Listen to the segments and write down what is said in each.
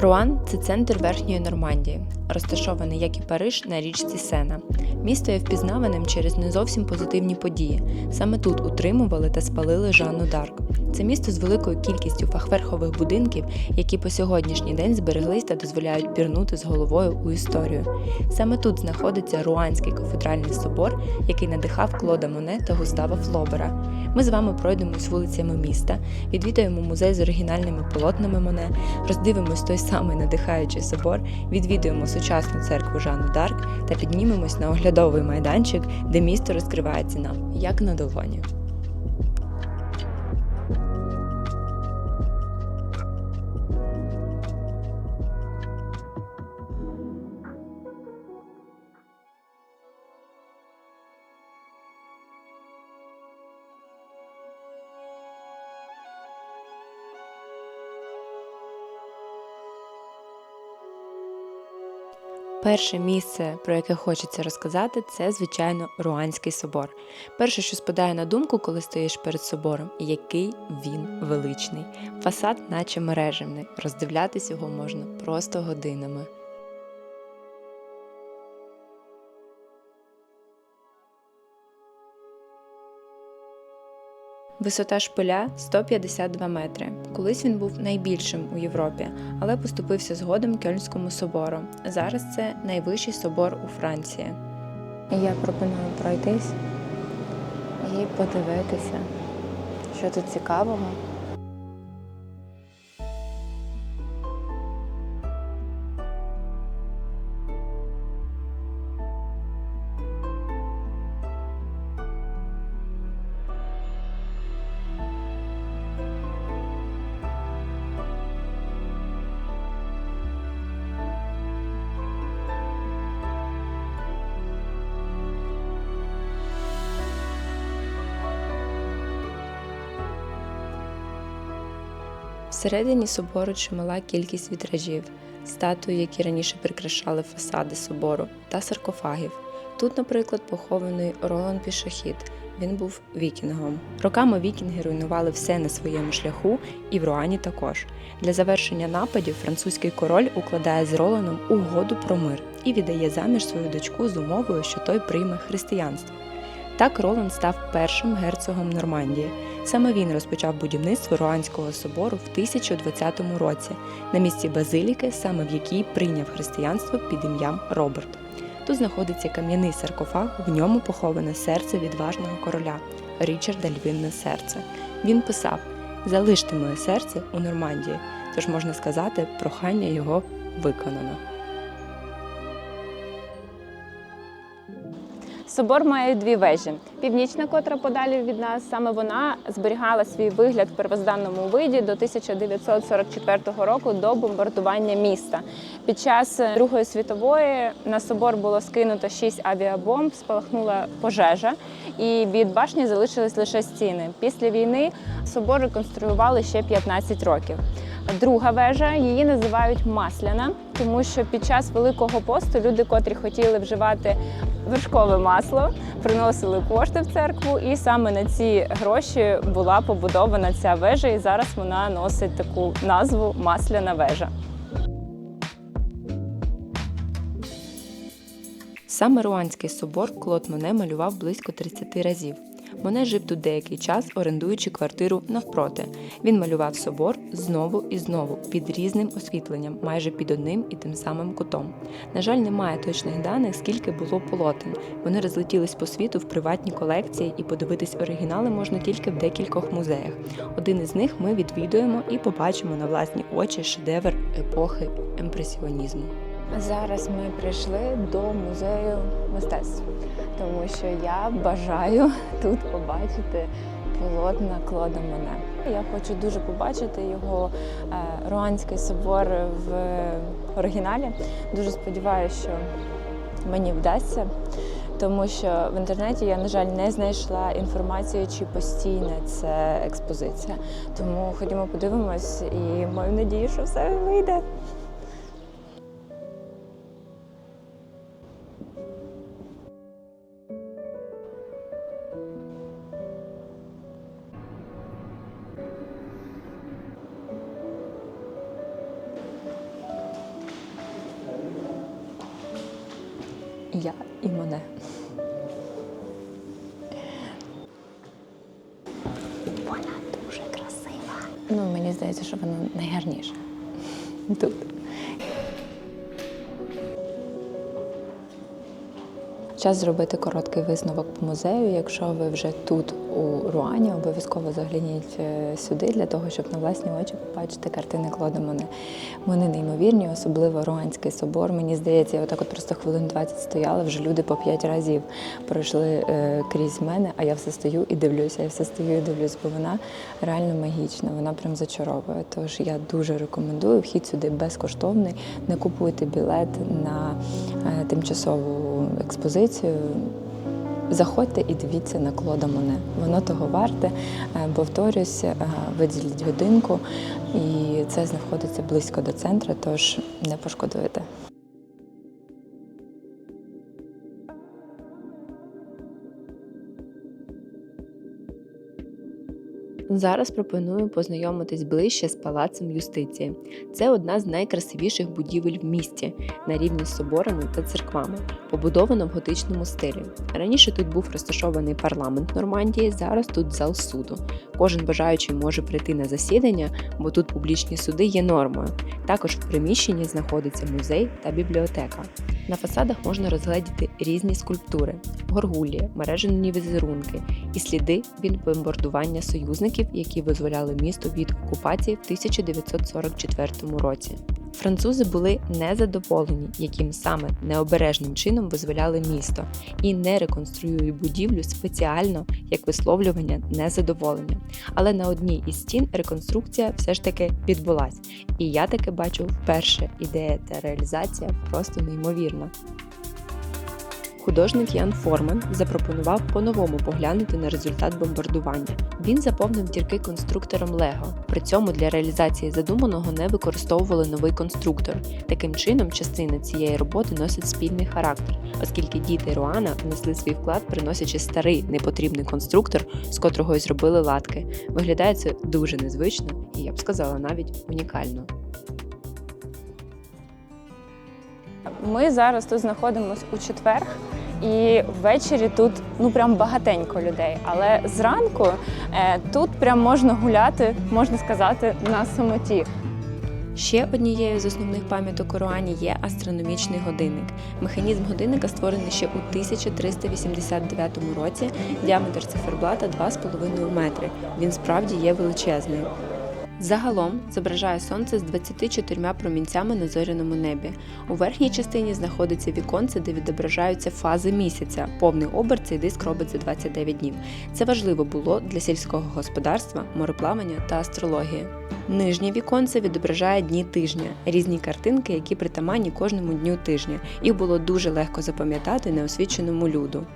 Руан це центр верхньої Нормандії, розташований, як і Париж, на річці Сена. Місто є впізнаваним через не зовсім позитивні події. Саме тут утримували та спалили Жанну Дарк. Це місто з великою кількістю фахверхових будинків, які по сьогоднішній день збереглись та дозволяють пірнути з головою у історію. Саме тут знаходиться Руанський кафедральний собор, який надихав Клода Моне та Густава Флобера. Ми з вами пройдемось вулицями міста, відвідаємо музей з оригінальними полотнами Моне, роздивимось той самий надихаючий собор, відвідуємо сучасну церкву Жанну Дарк та піднімемось на оглядовий майданчик, де місто розкривається нам як на долоні. Перше місце, про яке хочеться розказати, це, звичайно, Руанський собор. Перше, що спадає на думку, коли стоїш перед собором, який він величний. Фасад, наче мережевний, роздивлятись його можна просто годинами. Висота шпиля 152 метри. Колись він був найбільшим у Європі, але поступився згодом Кельнському собору. Зараз це найвищий собор у Франції. Я пропоную пройтись і подивитися, що тут цікавого. Всередині собору чимала кількість вітражів, статуї, які раніше прикрашали фасади собору, та саркофагів. Тут, наприклад, похований Ролан Пішохід. Він був вікінгом. Роками вікінги руйнували все на своєму шляху, і в Руані також. Для завершення нападів французький король укладає з Роланом угоду про мир і віддає заміж свою дочку з умовою, що той прийме християнство. Так Роланд став першим герцогом Нормандії. Саме він розпочав будівництво Руанського собору в 1020 році на місці базиліки, саме в якій прийняв християнство під ім'ям Роберт. Тут знаходиться кам'яний саркофаг, в ньому поховане серце відважного короля Річарда Львівне серце. Він писав: Залиште моє серце у Нормандії, тож можна сказати, прохання його виконано. Собор має дві вежі. Північна, котра подалі від нас, саме вона зберігала свій вигляд в первозданному виді до 1944 року до бомбардування міста. Під час Другої світової на собор було скинуто шість авіабомб, спалахнула пожежа, і від башні залишились лише стіни. Після війни собор реконструювали ще 15 років. Друга вежа її називають масляна, тому що під час великого посту люди, котрі хотіли вживати вершкове масло, приносили кошти в церкву, і саме на ці гроші була побудована ця вежа, і зараз вона носить таку назву Масляна вежа. Саме Руанський собор Клод Моне малював близько 30 разів. Моне жив тут деякий час, орендуючи квартиру навпроти. Він малював собор знову і знову під різним освітленням, майже під одним і тим самим кутом. На жаль, немає точних даних, скільки було полотен. Вони розлетілись по світу в приватні колекції, і подивитись оригінали можна тільки в декількох музеях. Один із них ми відвідуємо і побачимо на власні очі шедевр епохи імпресіонізму. Зараз ми прийшли до музею мистецтв, тому що я бажаю тут побачити полотна Клода Моне. Я хочу дуже побачити його е, Руанський собор в оригіналі. Дуже сподіваюся, що мені вдасться. Тому що в інтернеті я, на жаль, не знайшла інформацію, чи постійна це експозиція. Тому ходімо подивимось і маю надію, що все вийде. Ну, мені здається, що воно найгарніше Тут. Час зробити короткий висновок по музею. Якщо ви вже тут у Руані, обов'язково загляніть е, сюди для того, щоб на власні очі побачити картини Клода Моне. Вони неймовірні, особливо Руанський собор. Мені здається, я отак от просто хвилин 20 стояла, вже люди по 5 разів пройшли е, крізь мене, а я все стою і дивлюся, я все стою і дивлюсь, бо вона реально магічна, вона прям зачаровує. Тож я дуже рекомендую вхід сюди безкоштовний. Не купуйте білет на е, тимчасову експозицію. Заходьте і дивіться на Клода Моне. Воно того варте. Е, Повторюсь, е, виділіть годинку, і це знаходиться близько до центру, тож не пошкодуєте. Зараз пропоную познайомитись ближче з палацем юстиції. Це одна з найкрасивіших будівель в місті на рівні з соборами та церквами, побудована в готичному стилі. Раніше тут був розташований парламент Нормандії, зараз тут зал суду. Кожен бажаючий може прийти на засідання, бо тут публічні суди є нормою. Також в приміщенні знаходиться музей та бібліотека. На фасадах можна розгледіти різні скульптури, горгулі, мережені візерунки і сліди від бомбардування союзників, які визволяли місто від окупації в 1944 році. Французи були незадоволені, яким саме необережним чином визволяли місто, і не реконструюють будівлю спеціально як висловлювання незадоволення. Але на одній із стін реконструкція все ж таки відбулась, і я таки бачу вперше ідея та реалізація просто неймовірна. Художник Ян Форман запропонував по-новому поглянути на результат бомбардування. Він заповнив дірки конструктором Лего. При цьому для реалізації задуманого не використовували новий конструктор. Таким чином, частина цієї роботи носить спільний характер, оскільки діти Руана внесли свій вклад, приносячи старий непотрібний конструктор, з котрого й зробили латки. Виглядає це дуже незвично і я б сказала навіть унікально. Ми зараз тут знаходимося у четвер, і ввечері тут ну прям багатенько людей. Але зранку е, тут прям можна гуляти, можна сказати, на самоті. Ще однією з основних пам'яток Руані є астрономічний годинник. Механізм годинника створений ще у 1389 році. Діаметр циферблата 2,5 метри. Він справді є величезний. Загалом зображає сонце з 24 промінцями на зоряному небі. У верхній частині знаходиться віконце, де відображаються фази місяця. Повний оберт цей диск робить за 29 днів. Це важливо було для сільського господарства, мореплавання та астрології. Нижнє віконце відображає дні тижня, різні картинки, які притаманні кожному дню тижня. Їх було дуже легко запам'ятати неосвіченому люду.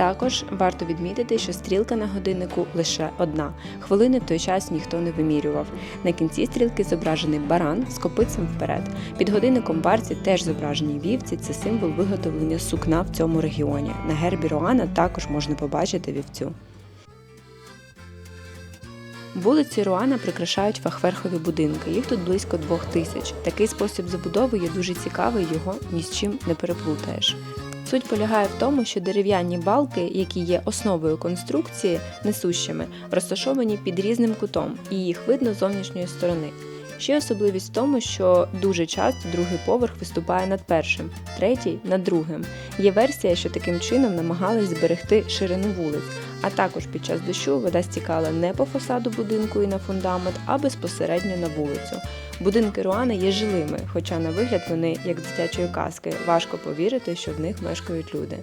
Також варто відмітити, що стрілка на годиннику лише одна. Хвилини в той час ніхто не вимірював. На кінці стрілки зображений баран з копицем вперед. Під годинником барці теж зображені вівці. Це символ виготовлення сукна в цьому регіоні. На гербі Руана також можна побачити вівцю. Вулиці Руана прикрашають фахверхові будинки. Їх тут близько двох тисяч. Такий спосіб забудови є дуже цікавий, його ні з чим не переплутаєш. Суть полягає в тому, що дерев'яні балки, які є основою конструкції, несущими, розташовані під різним кутом, і їх видно з зовнішньої сторони. Ще особливість в тому, що дуже часто другий поверх виступає над першим, третій над другим. Є версія, що таким чином намагались зберегти ширину вулиць, а також під час дощу вода стікала не по фасаду будинку і на фундамент, а безпосередньо на вулицю. Будинки Руана є жилими, хоча на вигляд вони як дитячої казки. Важко повірити, що в них мешкають люди.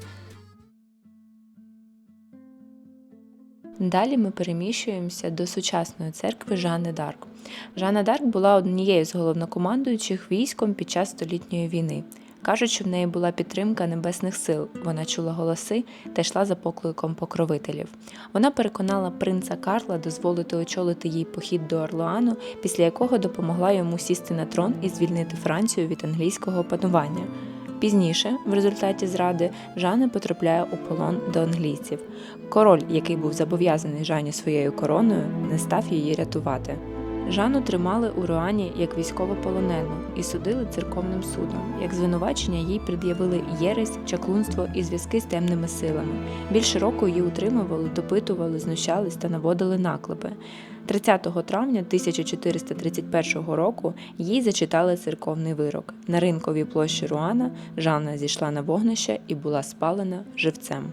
Далі ми переміщуємося до сучасної церкви Жанни Дарк. Жанна Дарк була однією з головнокомандуючих військом під час столітньої війни. Кажуть, що в неї була підтримка небесних сил. Вона чула голоси та йшла за покликом покровителів. Вона переконала принца Карла дозволити очолити їй похід до Орлеану, після якого допомогла йому сісти на трон і звільнити Францію від англійського панування. Пізніше, в результаті зради, Жанна потрапляє у полон до англійців. Король, який був зобов'язаний Жанні своєю короною, не став її рятувати. Жанну тримали у Руані як військовополонену і судили церковним судом. Як звинувачення їй пред'явили єресь, чаклунство і зв'язки з темними силами. Більше року її утримували, допитували, знущались та наводили наклепи. 30 травня 1431 року їй зачитали церковний вирок. На ринковій площі Руана Жанна зійшла на вогнище і була спалена живцем.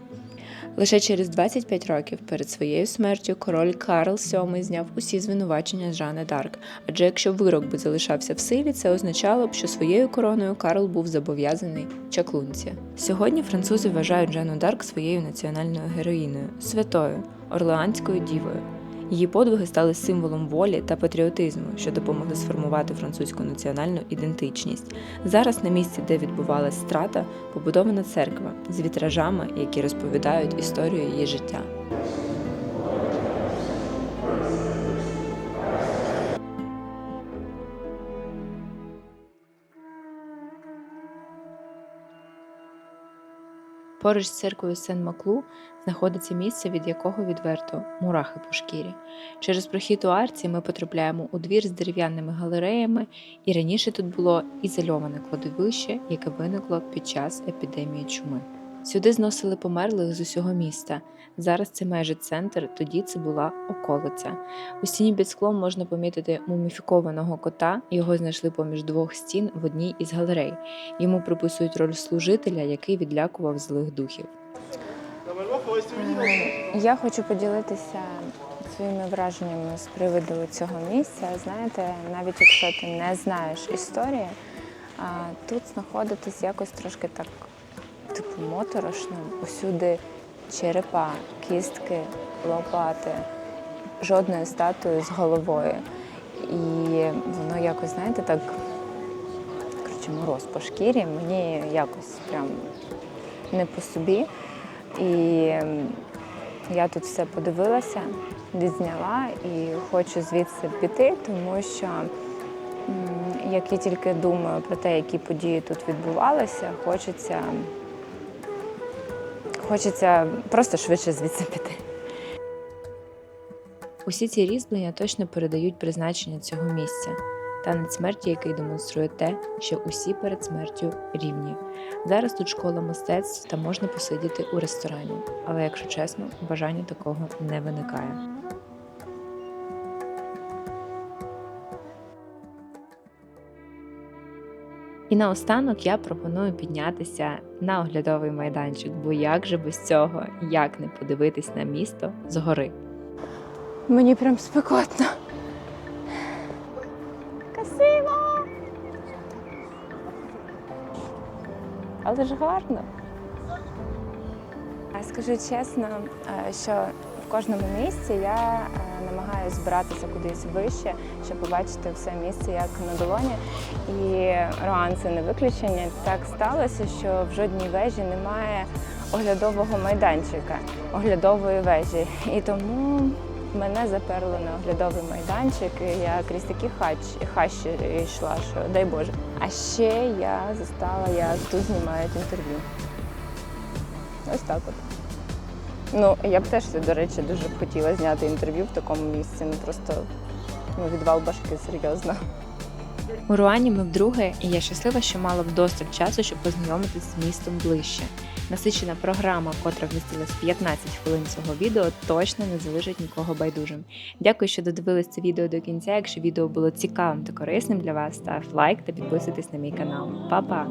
Лише через 25 років перед своєю смертю король Карл VII зняв усі звинувачення з Жанни Дарк. Адже якщо вирок би залишався в силі, це означало б, що своєю короною Карл був зобов'язаний чаклунці. Сьогодні французи вважають Жанну Дарк своєю національною героїною, святою, орлеанською дівою. Її подвиги стали символом волі та патріотизму, що допомогли сформувати французьку національну ідентичність. Зараз на місці, де відбувалась страта, побудована церква з вітражами, які розповідають історію її життя. Поруч з церквою Сен-Маклу знаходиться місце, від якого відверто мурахи по шкірі. Через прохід у арці ми потрапляємо у двір з дерев'яними галереями, і раніше тут було ізольоване кладовище, яке виникло під час епідемії чуми. Сюди зносили померлих з усього міста. Зараз це майже центр, тоді це була околиця. У стіні під склом можна помітити муміфікованого кота. Його знайшли поміж двох стін в одній із галерей. Йому приписують роль служителя, який відлякував злих духів. Я хочу поділитися своїми враженнями з приводу цього місця. Знаєте, навіть якщо ти не знаєш історії, тут знаходитись якось трошки так, типу, моторошно. Усюди черепа, кістки, лопати, жодної статуї з головою. І воно якось, знаєте, так коротше, мороз по шкірі, мені якось прям не по собі. І я тут все подивилася, відзняла і хочу звідси піти, тому що як я тільки думаю про те, які події тут відбувалися, хочеться, хочеться просто швидше звідси піти. Усі ці різьблення точно передають призначення цього місця. Танець смерті, який демонструє те, що усі перед смертю рівні. Зараз тут школа мистецтв та можна посидіти у ресторані, але якщо чесно, бажання такого не виникає. І наостанок я пропоную піднятися на оглядовий майданчик, бо як же без цього, як не подивитись на місто згори. Мені прям спекотно. Красиво! Але ж гарно. А Скажу чесно, е, що в кожному місці я е, намагаюся збиратися кудись вище, щоб побачити все місце як на долоні. І Руан це не виключення. Так сталося, що в жодній вежі немає оглядового майданчика, оглядової вежі. І тому мене заперли на оглядовий майданчик. і Я крізь такі хач, хащі йшла, що дай Боже. А ще я застала, як тут знімають інтерв'ю. Ось так от. Ну, я б теж, до речі, дуже хотіла зняти інтерв'ю в такому місці. Ну просто ну, відвал башки серйозно. У Руані ми вдруге, і я щаслива, що мала вдосталь часу, щоб познайомитись з містом ближче. Насичена програма, котра вмістилась 15 хвилин цього відео, точно не залишить нікого байдужим. Дякую, що додивились це відео до кінця. Якщо відео було цікавим та корисним для вас, став лайк та підписуйтесь на мій канал. Па-па!